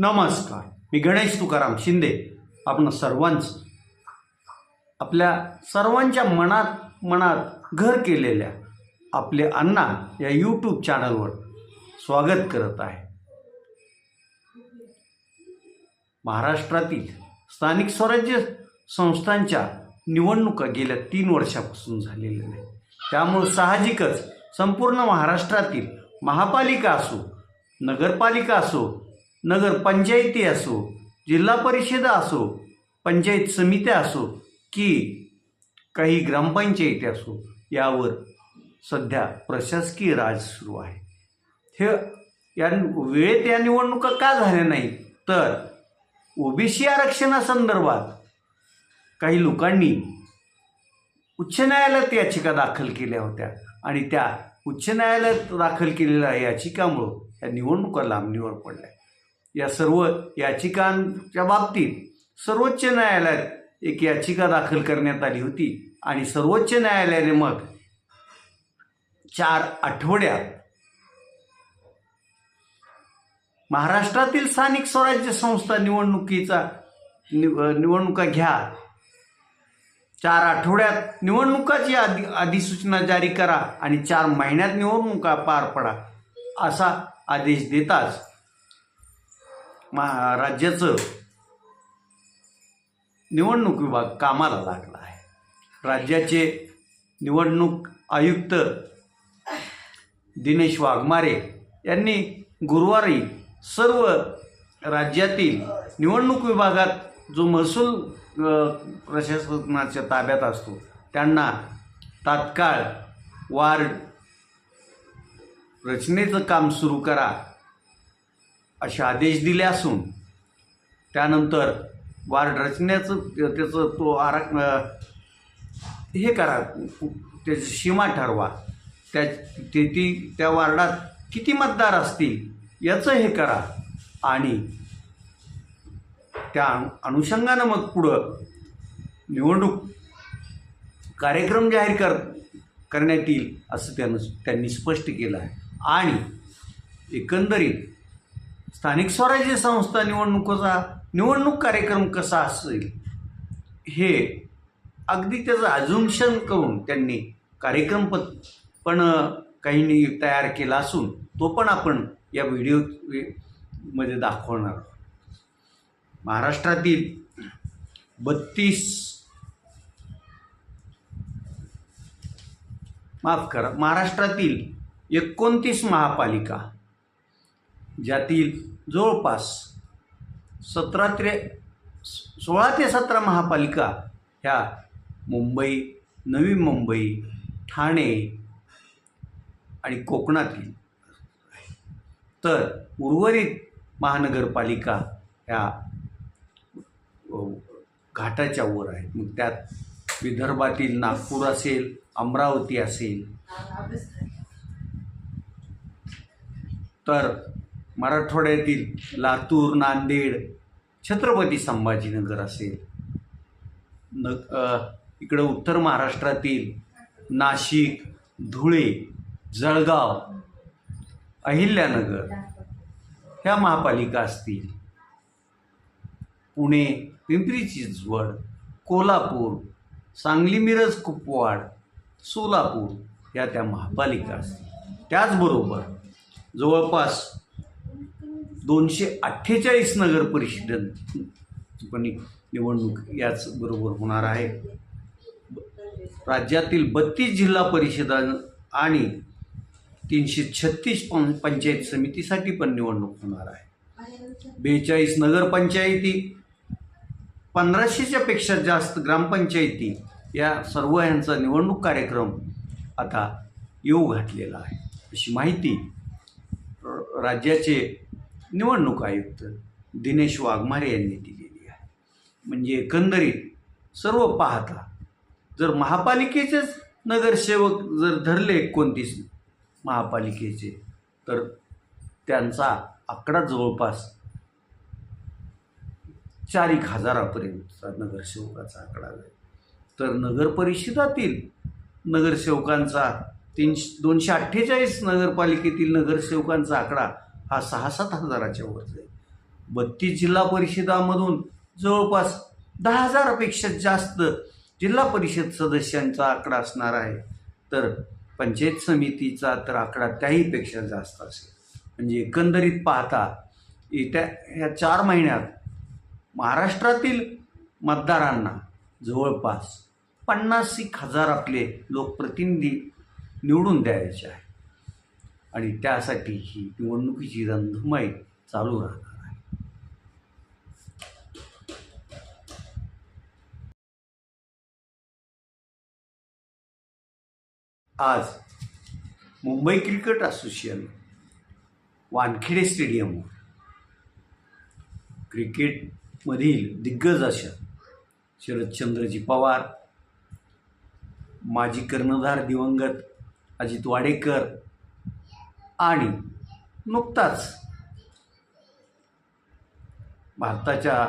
नमस्कार. मी गणेश तुकाराम शिंदे. आपण सर्वांच आपल्या सर्वांच्या मनात मनात घर केलेल्या आपले अण्णा या यूट्यूब चॅनलवर स्वागत करत आहे. महाराष्ट्रातील स्थानिक स्वराज्य संस्थांच्या निवडणुका गेल्या तीन वर्षापासून झालेल्या आहेत त्यामुळं साहजिकच संपूर्ण महाराष्ट्रातील महापालिका असो नगरपालिका असो नगरपंचायती असो जिल्हा परिषदा असो पंचायत समित्या असो की काही ग्रामपंचायती असो यावर सध्या प्रशासकीय राज सुरू आहे. हे या वेळेत या निवडणुका का झाल्या नाही तर ओबीसी आरक्षणासंदर्भात काही लोकांनी उच्च न्यायालयात याचिका दाखल केल्या होत्या आणि त्या उच्च न्यायालयात दाखल केलेल्या याचिकामुळं या निवडणुका लांबणीवर पडल्या. या सर्व याचिकांच्या बाबतीत सर्वोच्च न्यायालयात एक याचिका दाखल करण्यात आली होती. आणि सर्वोच्च न्यायालयाने मग चार आठवड्यात महाराष्ट्रातील स्थानिक स्वराज्य संस्था निवडणुकीचा निव निवडणुका घ्या. चार आठवड्यात निवडणुकाची आधी अधिसूचना जारी करा आणि चार महिन्यात निवडणुका पार पडा असा आदेश देताच महा राज्याचं निवडणूक विभाग कामाला लागला आहे. राज्याचे निवडणूक आयुक्त दिनेश वाघमारे यांनी गुरुवारी सर्व राज्यातील निवडणूक विभागात जो महसूल प्रशासनाच्या ताब्यात असतो त्यांना तात्काळ वार्ड रचनेचं काम सुरू करा. असे आदेश दिले असून त्यानंतर वार्ड रचण्याचं त्याचं तो आरा हे करा त्याची सीमा ठरवा. त्या ते ती त्या वार्डात किती मतदार असतील याचं हे करा. आणि त्या अनु अनुषंगानं मग पुढं निवडणूक कार्यक्रम जाहीर कर करण्यात येईल असं त्यानं त्यांनी स्पष्ट केलं आहे. आणि एकंदरीत स्थानिक स्वराज्य संस्था निवडणुकीचा निवडणूक कार्यक्रम कसा असेल हे अगदी त्याचं अझुमशन करून त्यांनी कार्यक्रम प पण काहींनी तयार केला असून तो पण आपण या व्हिडिओमध्ये दाखवणार आहोत. महाराष्ट्रातील बत्तीस माफ करा महाराष्ट्रातील एकोणतीस महापालिका ज्यातील जवळपास सतरा ते सोळा ते सतरा महापालिका ह्या मुंबई नवी मुंबई ठाणे आणि कोकणातील तर उर्वरित महानगरपालिका ह्या घाटाच्या वर आहेत. मग त्यात विदर्भातील नागपूर असेल अमरावती असेल. तर मराठवाड्यातील लातूर नांदेड छत्रपती संभाजीनगर असेल. न इकडं उत्तर महाराष्ट्रातील नाशिक धुळे जळगाव अहिल्यानगर ह्या महापालिका असतील. पुणे पिंपरी चिंचवड कोल्हापूर सांगली मिरज कुपवाड सोलापूर या त्या महापालिका असतील. त्याचबरोबर जवळपास दोनशे अठ्ठेचाळीस नगर परिषद निवडणूक याच बरोबर होणार आहे. राज्यातील बत्तीस जिल्हा परिषदा आणि तीनशे छत्तीस पं पंचायत समितीसाठी पण निवडणूक होणार आहे. बेचाळीस नगरपंचायती पंधराशेच्या पेक्षा जास्त ग्रामपंचायती या सर्व यांचा निवडणूक कार्यक्रम आता येऊ घातलेला आहे. अशी माहिती राज्याचे निवडणूक आयुक्त दिनेश वाघमारे यांनी दिलेली आहे. म्हणजे एकंदरीत सर्व पाहता जर महापालिकेचेच नगरसेवक जर धरले एकोणतीस महापालिकेचे तर त्यांचा आकडा जवळपास चार एक हजारापर्यंतचा नगरसेवकाचा आकडा जाईल तर नगर परिषदातील नगरसेवकांचा तीनशे दोनशे अठ्ठेचाळीस नगरपालिकेतील नगरसेवकांचा आकडा हा सहा सात हजाराच्या वर जाईल बत्तीस जिल्हा परिषदामधून जवळपास दहा हजारापेक्षा जास्त जिल्हा परिषद सदस्यांचा आकडा असणार आहे. तर पंचायत समितीचा तर आकडा त्याहीपेक्षा जास्त असेल. म्हणजे एकंदरीत पाहता येत्या ह्या चार महिन्यात महाराष्ट्रातील मतदारांना जवळपास पन्नास एक हजार आपले लोकप्रतिनिधी निवडून द्यायचे आहे आणि त्यासाठी ही निवडणुकीची रणधुमाई चालू राहणार आहे. आज मुंबई क्रिकेट असोसिएशन वानखेडे स्टेडियमवर क्रिकेटमधील दिग्गज अशा शरदचंद्रजी पवार माजी कर्णधार दिवंगत अजित वाडेकर आणि नुकताच भारताच्या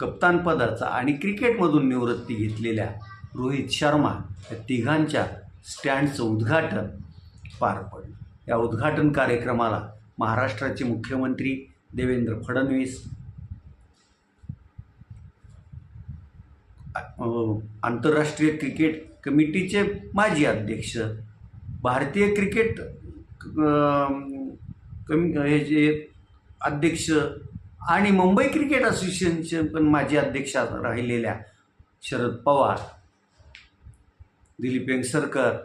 कप्तानपदाचा आणि क्रिकेटमधून निवृत्ती घेतलेल्या रोहित शर्मा या तिघांच्या स्टँडचं उद्घाटन पार पडलं. या उद्घाटन कार्यक्रमाला महाराष्ट्राचे मुख्यमंत्री देवेंद्र फडणवीस आंतरराष्ट्रीय क्रिकेट कमिटीचे माजी अध्यक्ष भारतीय क्रिकेट कमी हे जे अध्यक्ष आणि मुंबई क्रिकेट असोसिएशनचे पण माझी अध्यक्ष राहिलेल्या शरद पवार दिलीप वेंगसरकर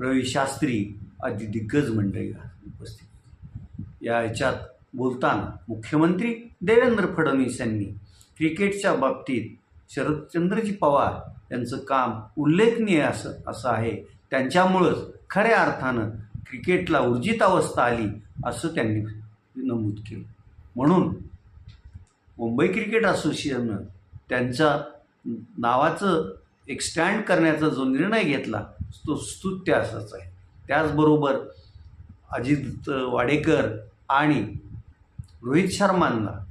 रवी शास्त्री आदी दिग्गज मंडळी उपस्थित. या ह्याच्यात बोलताना मुख्यमंत्री देवेंद्र फडणवीस यांनी क्रिकेटच्या बाबतीत शरदचंद्रजी पवार यांचं काम उल्लेखनीय असं असं आहे. त्यांच्यामुळंच खऱ्या अर्थानं क्रिकेटला ऊर्जित अवस्था आली असं त्यांनी नमूद केलं. म्हणून मुंबई क्रिकेट असोसिएशननं त्यांच्या नावाचं एक स्टँड करण्याचा जो निर्णय घेतला तो स्तुत्य असाच आहे. त्याचबरोबर अजित वाडेकर आणि रोहित शर्मांना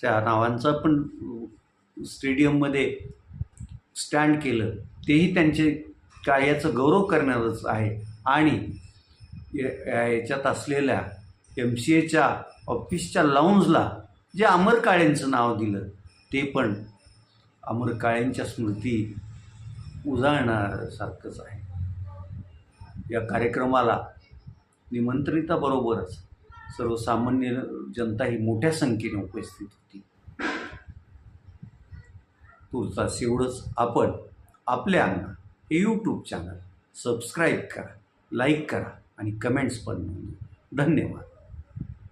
त्या नावांचा पण स्टेडियममध्ये स्टँड केलं. तेही त्यांचे कार्याचं गौरव करणारच आहे. आणि याच्यात असलेल्या एम सी एच्या ऑफिसच्या लाऊंजला जे अमर काळेंचं नाव दिलं ते पण अमर काळेंच्या स्मृती उजाळणारसारखंच आहे. या कार्यक्रमाला निमंत्रिताबरोबरच सर्वसामान्य जनता ही मोठ्या संख्येने उपस्थित होती. तुर्तास एवढंच आपण आपल्यांना हे यूट्यूब चॅनल सबस्क्राईब करा. लाईक करा आणि कमेंट्स पण नोंदवा. धन्यवाद.